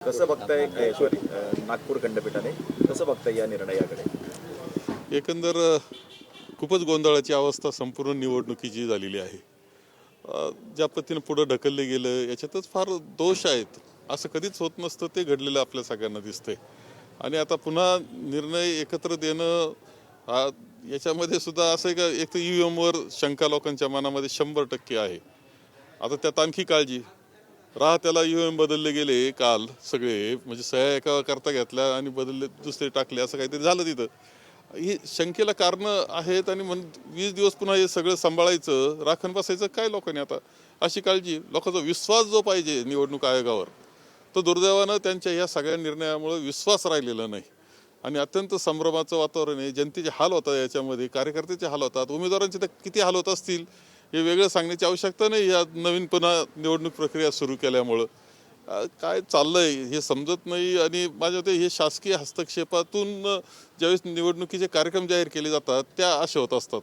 कसं बघताय नागपूर खंडपीठाने कसं बघताय या निर्णयाकडे? एकंदर खूपच गोंधळाची अवस्था संपूर्ण निवडणुकीची झालेली आहे. ज्या पद्धतीने पुढं ढकलले गेलं याच्यातच फार दोष आहेत. असं कधीच होत नसतं ते घडलेलं आपल्या सगळ्यांना दिसतंय. आणि आता पुन्हा निर्णय एकत्र देणं हा याच्यामध्ये सुद्धा असं आहे का एक तर ई एमवर शंका लोकांच्या मनामध्ये शंभर टक्के आहे. आता त्यात आणखी काळजी. राहत्याला त्याला एम बदलले गेले काल सगळे म्हणजे सह्या एका करता घेतल्या आणि बदलले दुसरे टाकले असं काहीतरी झालं तिथं. ही शंकेला कारणं आहेत आणि म्हण वीस दिवस पुन्हा हे सगळं सांभाळायचं राखण बसायचं काय लोकांनी आता? अशी काळजी लोकांचा विश्वास जो पाहिजे निवडणूक आयोगावर तो दुर्दैवानं त्यांच्या या सगळ्या निर्णयामुळे विश्वास राहिलेला नाही. आणि अत्यंत संभ्रमाचं वातावरण आहे जनतेचे हाल होतात याच्यामध्ये कार्यकर्त्याचे हाल होतात उमेदवारांचे तर किती हाल होत असतील? हे वेगळं सांगण्याची आवश्यकता नाही. या नवीन पुन्हा निवडणूक प्रक्रिया सुरू केल्यामुळं. काय चाललंय हे समजत नाही आणि माझ्या मते हे शासकीय हस्तक्षेपातून ज्यावेळेस निवडणुकीचे कार्यक्रम जाहीर केले जातात त्या असे होत असतात.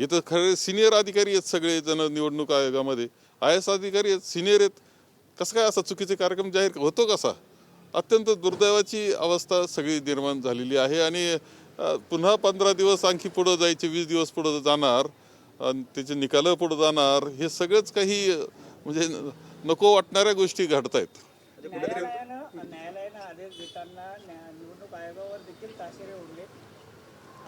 हे तर खरे सिनियर अधिकारी आहेत सगळे जण निवडणूक आयोगामध्ये. आय एस अधिकारी आहेत सिनियर आहेत. कसं काय असा चुकीचे कार्यक्रम जाहीर होतो कसा? अत्यंत दुर्दैवाची अवस्था सगळी निर्माण झालेली आहे आणि पुन्हा पंधरा दिवस आणखी पुढं जायचे वीस दिवस पुढं जाणार त्याचे निकाल पुढं जाणार हे सगळंच काही म्हणजे नको वाटणाऱ्या गोष्टी घडत आहेत न्यायालयानं न्यायालयानं आदेश देताना न्या- निवडणूक आयोगावर देखील ताशेरे ओढले.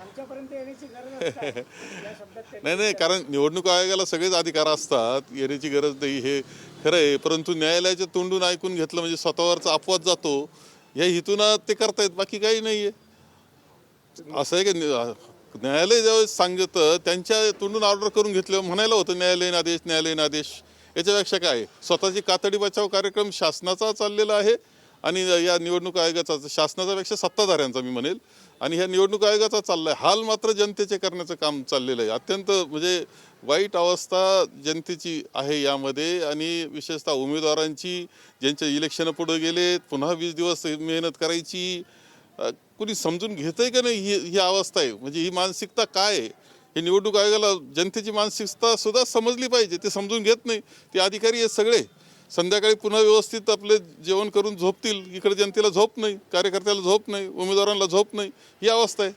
आमच्यापर्यंत येण्याची गरज असते. या शब्दात त्यांनी नाही नाही कारण निवडणूक आयोगाला सगळेच अधिकार असतात. येण्याची गरज नाही हे खरं आहे. परंतु न्यायालयाच्या तोंडून ऐकून घेतलं म्हणजे स्वतःवरचा अपवाद जातो. या हेतून ते करतायत बाकी काही नाहीये. असं आहे की न्यायालय ज्यावेळेस सांगतं त्यांच्या तोंडून ऑर्डर करून घेतलं म्हणायला होतं न्यायालयीन आदेश न्यायालयीन आदेश. याच्यापेक्षा काय? आहे? स्वतःची कातडी बचाव कार्यक्रम शासनाचा चाललेला आहे आणि या निवडणूक आयोगाचा शासनाचा पेक्षा सत्ताधाऱ्यांचा मी म्हणेल. आणि ह्या निवडणूक आयोगाचा चाललाय. हाल मात्र जनतेचे करण्याचं काम चाललेलं आहे. अत्यंत म्हणजे वाईट अवस्था जनतेची आहे यामध्ये. आणि विशेषतः उमेदवारांची ज्यांचे इलेक्शन पुढे गेले पुन्हा वीस दिवस मेहनत करायची कुणी समजून घेतंय का नाही ही ही अवस्था आहे? म्हणजे ही मानसिकता काय आहे? हे निवडणूक आयोगाला जनतेची मानसिकता सुद्धा समजली पाहिजे. ते समजून घेत नाही. ते अधिकारी आहेत सगळे. संध्याकाळी पुन्हा व्यवस्थित आपले जेवण करून झोपतील. इकडे जनतेला झोप नाही. कार्यकर्त्याला झोप नाही. उमेदवारांना झोप नाही. ही अवस्था आहे.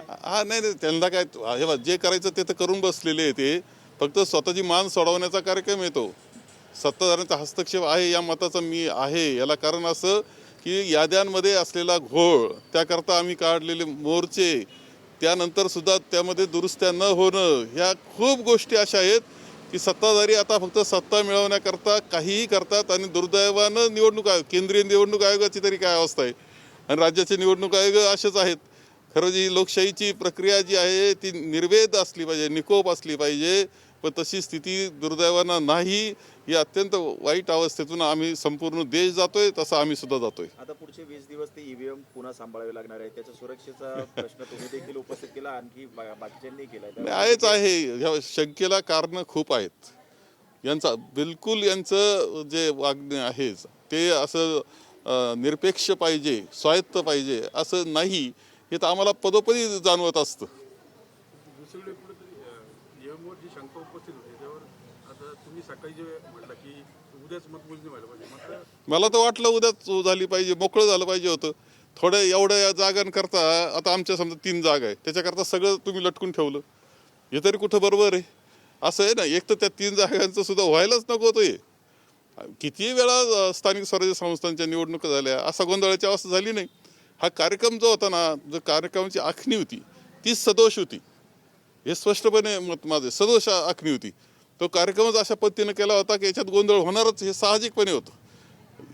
आहे. हा नाही नाही. त्यांना काय हे जे करायचं ते तर करून बसलेले आहे ते. फक्त स्वतःची मान सोडवण्याचा कार्यक्रम येतो. सत्ताधाऱ्यांचा हस्तक्षेप आहे या मताचा मी आहे. याला कारण असं की याद्यांमध्ये असलेला घोळ त्याकरता आम्ही काढलेले मोर्चे त्यानंतर सुद्धा त्यामध्ये दुरुस्त्या न होणं ह्या खूप गोष्टी अशा आहेत की सत्ताधारी आता फक्त सत्ता मिळवण्याकरता काहीही करतात आणि दुर्दैवानं निवडणूक आयोग केंद्रीय निवडणूक आयोगाची तरी काय अवस्था आहे? आणि राज्याचे निवडणूक आयोग असेच आहेत. खरं जी लोकशाहीची प्रक्रिया जी आहे ती निर्वेद असली पाहिजे निकोप असली पाहिजे. पण तशी स्थिती दुर्दैवानं नाही. ही अत्यंत वाईट अवस्थेतून आम्ही संपूर्ण देश जातोय तसं आम्ही सुद्धा जातोय. आता पुढचे वीस दिवस ते ईव्हीएम पुन्हा सांभाळावे लागणार आहे. त्याच्या सुरक्षेचा प्रश्न तुम्ही देखील उपस्थित केला आणखी बाकीच्यांनी तर आहेच आहे. ह्या शंकेला कारणं खूप आहेत. यांचा बिलकुल यांचं जे वागणे आहे ते असं निरपेक्ष पाहिजे स्वायत्त पाहिजे असं नाही. हे तर आम्हाला पदोपदी जाणवत असतं दुसरीकडे कुठेतरी नियमवर जी शंका उपस्थित होती त्यावर सकाळी जे म्हटलं की उद्याच मतमोजणी व्हायला पाहिजे. मात्र मला तर वाटलं उद्याच झाली पाहिजे मोकळं झालं पाहिजे होतं. थोड्या एवढ्या जागांकरता आता आमच्या समजा तीन जागा आहे. त्याच्याकरता सगळं तुम्ही लटकून ठेवलं. हे तरी कुठं बरोबर आहे? असं आहे ना एक तर त्या तीन जागांचं सुद्धा व्हायलाच नको होतं हे. किती वेळा स्थानिक स्वराज्य संस्थांच्या निवडणुका झाल्या असा गोंधळाची अवस्था झाली नाही. हा कार्यक्रम जो होता ना जो कार्यक्रमाची आखणी होती ती सदोष होती. हे स्पष्टपणे मत माझे सदोष आखणी होती. तो कार्यक्रमच अशा पद्धतीनं केला होता की याच्यात गोंधळ होणारच हे साहजिकपणे होतं.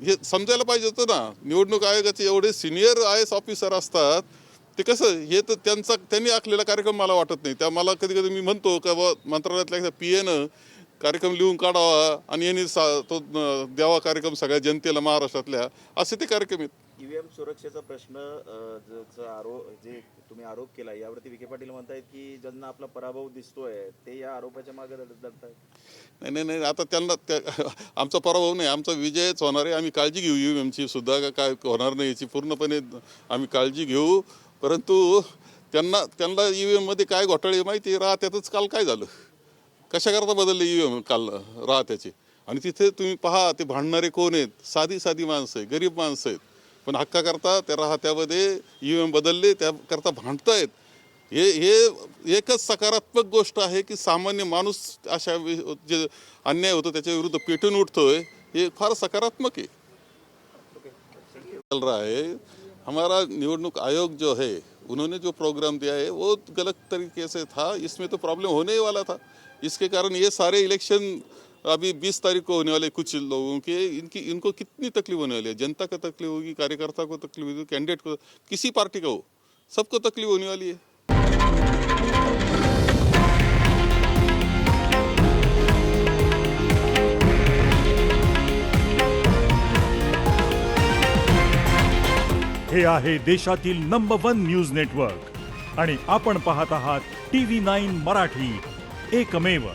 हे समजायला पाहिजे होतं ना निवडणूक आयोगाचे एवढे सिनियर आय एस ऑफिसर असतात ते कसं हे तर त्यांचा त्यांनी आखलेला कार्यक्रम मला वाटत नाही. त्या मला कधी कधी मी म्हणतो का बा मंत्रालयातल्या पी एनं कार्यक्रम लिहून काढावा आणि यांनी सा तो द्यावा कार्यक्रम सगळ्या जनतेला महाराष्ट्रातल्या. असे ते कार्यक्रम आहेत. ईव्हीएम सुरक्षेचा प्रश्न आरोप जे तुम्ही आरोप केला यावरती विखे पाटील म्हणतायत की ज्यांना आपला पराभव दिसतोय ते या आरोपाच्या मागे धरतायत. नाही नाही नाही आता त्यांना त्या आमचा पराभव नाही आमचा विजयच होणार आहे. आम्ही काळजी घेऊ यू एमची सुद्धा काय होणार नाही याची पूर्णपणे आम्ही काळजी घेऊ. परंतु त्यांना त्यांना ई मध्ये काय घोटाळे माहिती राहत्यातच. काल काय झालं? कशाकरता बदलले ईव्हीएम काल राहत्याचे? आणि तिथे तुम्ही पहा ते भांडणारे कोण आहेत? साधी साधी माणसं आहे गरीब माणसं आहेत. पण हक्काकरता त्या राहत्यामध्ये एम बदलले त्याकरता भांडतायत. हे हे एकच सकारात्मक गोष्ट आहे की सामान्य माणूस अशा जे अन्याय होतो त्याच्या विरुद्ध पेटून उठतोय हे फार सकारात्मक आहे. चल रहा है हमारा निवडणूक आयोग जो है उन्होंने जो प्रोग्राम दिया है वो गलत तरीके से था इसमें तो प्रॉब्लम होने ही वाला था। इसके कारण ये सारे इलेक्शन अभी 20 तारीख को होने वाले कुछ लोगों के इनकी इनको कितनी तकलीफ होने वाली है? जनता को तकलीफ होगी कार्यकर्ता को तकलीफ होगी कैंडिडेट को किसी पार्टी का हो सबको तकलीफ होने वाली है। हे आहे देशातील नंबर वन न्यूज नेटवर्क आणि आपण पाहत आहात T V nine Marathi. एकमेव